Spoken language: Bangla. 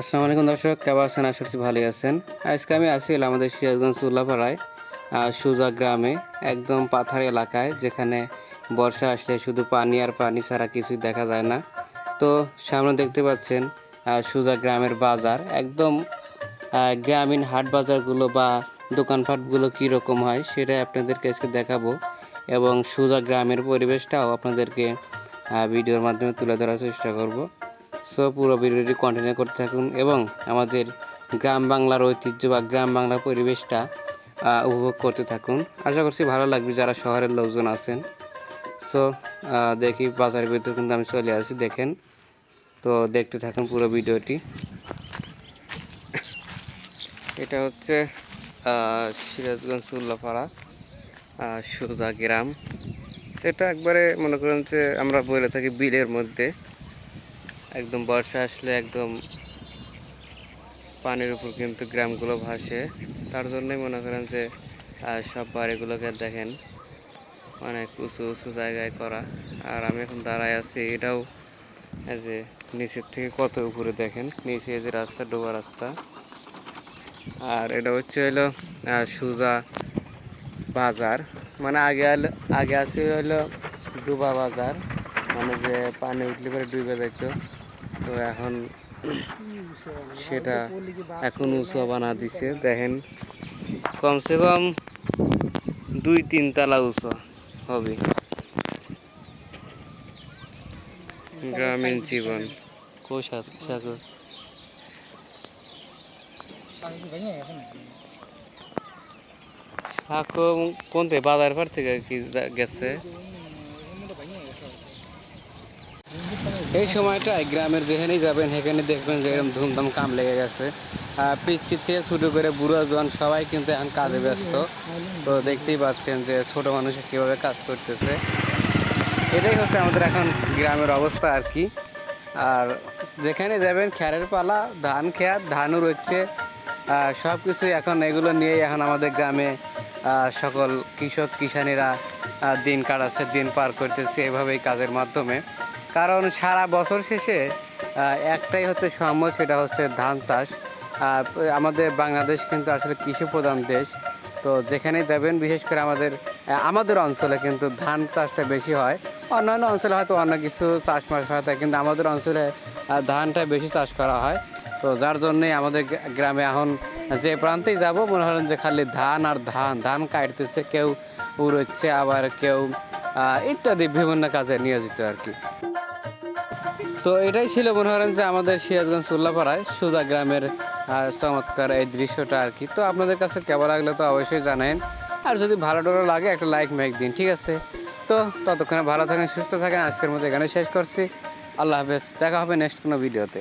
আসসালামু আলাইকুম দর্শক, কেমন আছেন? আশা করছি ভালোই আছেন। আজকে আমি হলো আমাদের সিরাজগঞ্জ উল্লাপাড়ায় সুজা গ্রামে, একদম পাথার এলাকায়, যেখানে বর্ষা আসলে শুধু পানি আর পানি ছাড়া কিছুই দেখা যায় না। তো সামনে দেখতে পাচ্ছেন সুজা গ্রামের বাজার। একদম গ্রামীণ হাট বাজারগুলো বা দোকানপাটগুলো কীরকম হয় সেটা আপনাদেরকে আজকে দেখাবো। এবং সুজা গ্রামের পরিবেশটাও আপনাদেরকে ভিডিওর মাধ্যমে তুলে ধরার চেষ্টা করব। সো পুরো ভিডিওটি কন্টিনিউ করতে থাকুন এবং আমাদের গ্রাম বাংলার ঐতিহ্য বা গ্রাম বাংলার পরিবেশটা উপভোগ করতে থাকুন। আশা করছি ভালো লাগবে যারা শহরের লোকজন আছেন। সো দেখি বাজারের ভিতরে কিন্তু আমি চলে আসি, দেখেন। তো দেখতে থাকুন পুরো ভিডিওটি। এটা হচ্ছে সিরাজগঞ্জ উল্লাপাড়া সোজা গ্রাম। সেটা একবারে মনে করেন যে আমরা বলে থাকি বিলের মধ্যে। একদম বর্ষা আসলে একদম পানির উপর কিন্তু গ্রামগুলো ভাসে। তার জন্যই মনে করেন যে সব বাড়িগুলোকে দেখেন অনেক উঁচু উঁচু জায়গায় করা। আর আমি এখন দাঁড়ায় আছি এটাও যে নিচের থেকে কত উপরে দেখেন? নিচে যে রাস্তা, ডোবা রাস্তা। আর এটা হচ্ছে হলো সুজা বাজার। মানে আগে আগে আছে হলো ডুবা বাজার। মানে যে পানি উঠলে পরে ডুবে যেত তো এখন সেটা এখন উঁচু বানা দিছে। দেখেন কমসে কম দুই তিন তালা উঁচু হবে। গ্রামীণ জীবন। কোষাত সাগর। কোন বাজার পার থেকে কি গেছে? এই সময়টা গ্রামের যেখানেই যাবেন সেখানে দেখবেন যে এরকম ধুমধাম কাম লেগে গেছে। আহ, পিচ্চির থেকে শুরু করে বুড়ো জন সবাই কিন্তু এখন কাজে ব্যস্ত। তো দেখতেই পাচ্ছেন যে ছোট মানুষ কীভাবে কাজ করতেছে। এটাই হচ্ছে আমাদের এখন গ্রামের অবস্থা আর কি। আর যেখানে যাবেন খ্যারের পালা ধান খেয়ার ধানও রয়েছে। সব কিছুই এখন এগুলো নিয়েই এখন আমাদের গ্রামে সকল কৃষক কিষানীরা দিন কাটাচ্ছে দিন পার করতেছে এভাবেই কাজের মাধ্যমে। কারণ সারা বছর শেষে একটাই হচ্ছে সম্ভব সেটা হচ্ছে ধান চাষ। আমাদের বাংলাদেশ কিন্তু আসলে কৃষি প্রধান দেশ। তো যেখানে যাবেন, বিশেষ করে আমাদের আমাদের অঞ্চলে কিন্তু ধান চাষটা বেশি হয়। অন্যান্য অঞ্চলে হয়তো অন্য কিছু চাষ মাস হয় কিন্তু আমাদের অঞ্চলে ধানটা বেশি চাষ করা হয়। তো যার জন্যই আমাদের গ্রামে এখন যে প্রান্তেই যাব, মনে হলেন যে খালি ধান আর ধান ধান কাটতেছে, কেউ উড়োচ্ছে, আবার কেউ ইত্যাদি বিভিন্ন কাজে নিয়োজিত আর কি। তো এটাই ছিল মনে করেন যে আমাদের সিরাজগঞ্জ উল্লাপাড়ায় সুজা গ্রামের চমৎকার এই দৃশ্যটা আর কি। তো আপনাদের কাছে কেমন লাগলে তো অবশ্যই জানেন আর যদি ভালো টালো লাগে, একটা লাইক মেক দিন, ঠিক আছে? তো ততক্ষণে ভালো থাকেন, সুস্থ থাকেন। আজকের মতো এখানে শেষ করছি। আল্লাহ হাফেজ। দেখা হবে নেক্সট কোনো ভিডিওতে